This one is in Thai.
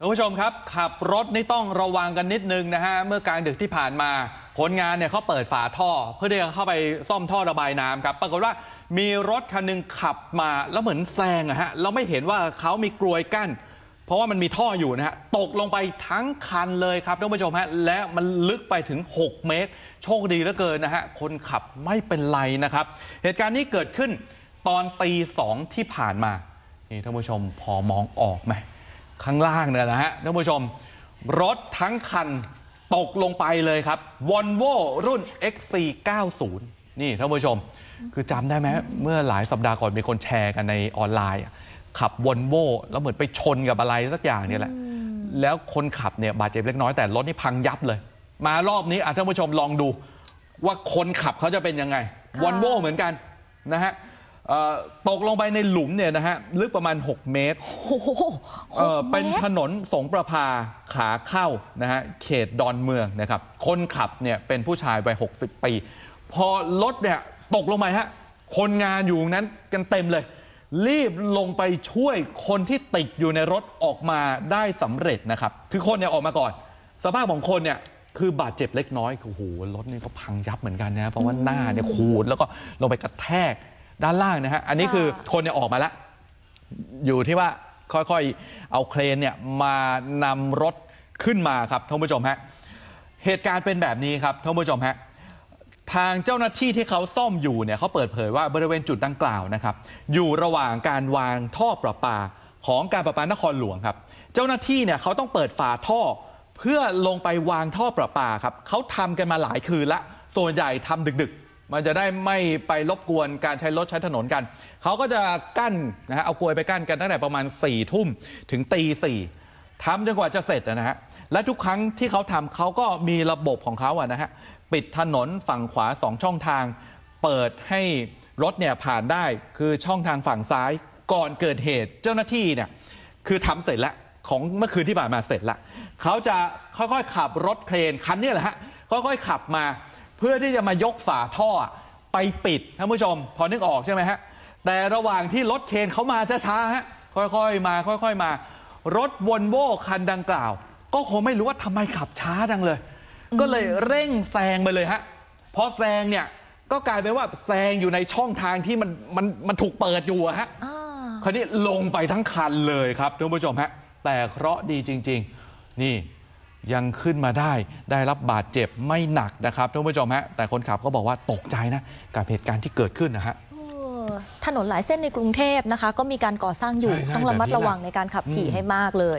คุณผู้ชมครับ ขับรถนี่ต้องระวังกันนิดนึงนะฮะ เมื่อกลางดึกที่ผ่านมาคนงานเนี่ยเขาเปิดฝาท่อ เพื่อที่จะเข้าไปซ่อมท่อระบายน้ำครับ ปรากฏว่ามีรถคันหนึงขับมาแล้วเหมือนแซงอะฮะเราไม่เห็นว่าเขามีกลวยกั้น เพราะว่ามันมีท่ออยู่นะฮะ ตกลงไปทั้งคันเลยครับท่านผู้ชมฮะ และมันลึกไปถึง 6 เมตร โชคดีเหลือเกินนะฮะ คนขับไม่เป็นไรนะครับ เหตุการณ์นี้เกิดขึ้นตอนตีสองที่ผ่านมา นี่ท่านผู้ชมพอมองออกไหม ข้างล่างเนี่ยนะฮะท่านผู้ชม รถทั้งคันตกลงไปเลยครับ Volvo รุ่น XC90 นี่ท่านผู้ชม คือจำได้ไหมเมื่อหลายสัปดาห์ก่อนมีคนแชร์กันในออนไลน์อะขับ Volvo แล้วเหมือนไปชนกับอะไรสักอย่างเนี่ยแหละ แล้วคนขับเนี่ยบาดเจ็บเล็กน้อยแต่รถนี่พังยับเลย มารอบนี้อะท่านผู้ชมลองดูว่าคนขับเขาจะเป็นยังไงค่ะวอลโวเหมือนกันนะฮะเอ่อ ตกลงไปในหลุมเนี่ยนะฮะลึกประมาณ 6 เมตรโอ้โหเอ่อหกเป็นมตรถนนสงประพาขาเข้านะฮะเขตดอนเมืองนะครับ คนขับเนี่ยเป็นผู้ชายวัย 60 ปี พอรถเนี่ยตกลงไปฮะคนงานอยู่นั้นกันเต็มเลย รีบลงไปช่วยคนที่ติดอยู่ในรถออกมาได้สำเร็จนะครับ คือคนเนี่ยออกมาก่อน สภาพของคนเนี่ยคือบาดเจ็บเล็กน้อยคือโอ้โหรถนี่ก็พังยับเหมือนกันนะเพราะว่าหน้าเนี่ยขูดแล้วก็ลงไปกระแทก ด้านล่างนะฮะ อันนี้คือคนเนี่ยออกมาแล้ว อยู่ที่ว่าค่อยๆ เอาเครนเนี่ยมานำรถขึ้นมาครับท่านผู้ชมฮะ เหตุการณ์เป็นแบบนี้ครับท่านผู้ชมฮะ ทางเจ้าหน้าที่ที่เขาซ่อมอยู่เนี่ยเขาเปิดเผยว่าบริเวณจุดดังกล่าวนะครับ อยู่ระหว่างการวางท่อประปาของการประปานครหลวงครับ เจ้าหน้าที่เนี่ยเขาต้องเปิดฝาท่อเพื่อลงไปวางท่อประปาครับเขาทำกันมาหลายคืนละส่วนใหญ่ทำดึกๆ มันจะได้ไม่ไปรบกวนการใช้รถใช้ถนนกัน เขาก็จะกั้นนะฮะเอากลวยไปกั้นกันตั้งแต่ประมาณ4ี่ทุ่มถึงตีสี่ทำจนกว่าจะเสร็จนะฮะ และทุกครั้งที่เขาทำเขาก็มีระบบของเขาอะนะฮะ ปิดถนนฝั่งขวาสองช่องทาง เปิดให้รถเนี่ยผ่านได้คือช่องทางฝั่งซ้ายก่อนเกิดเหตุเจ้าหน้าที่เนี่ยคือทำเสร็จแล้วของเมื่อคืนที่ผ่านมาเสร็จแล้วเขาจะค่อยๆขับรถเครนคันนี้แหละฮะค่อยๆขับมา พื่อที่จะมายกฝาท่อไปปิดท่านผู้ชม พอนึกออกใช่ไหมฮะแต่ระหว่างที่รถเคนเขามาช้าๆฮะค่อยๆมาค่อยๆมา รถวอลโว่คันดังกล่าว ก็คงไม่รู้ว่าทำไมขับช้าจังเลย ก็เลยเร่งแซงไปเลยฮะพอแซงเนี่ยก็กลายเป็นว่าแซงอยู่ในช่องทางที่มันมันมันถูกเปิดอยู่อะฮะอ่าคราวนี้ลงไปทั้งคันเลยครับท่านผู้ชมฮะแต่เคราะห์ดีจริง ๆ นี่ ยังขึ้นมาได้ ได้รับบาดเจ็บไม่หนักนะครับท่านผู้ชมฮะแต่คนขับก็บอกว่าตกใจนะ กับเหตุการณ์ที่เกิดขึ้นนะฮะเออถนนหลายเส้นในกรุงเทพนะคะ ก็มีการก่อสร้างอยู่ใช่ใช่ต้องระมัดแบบนี้ระวังแหละในการขับขี่อืมให้มากเลย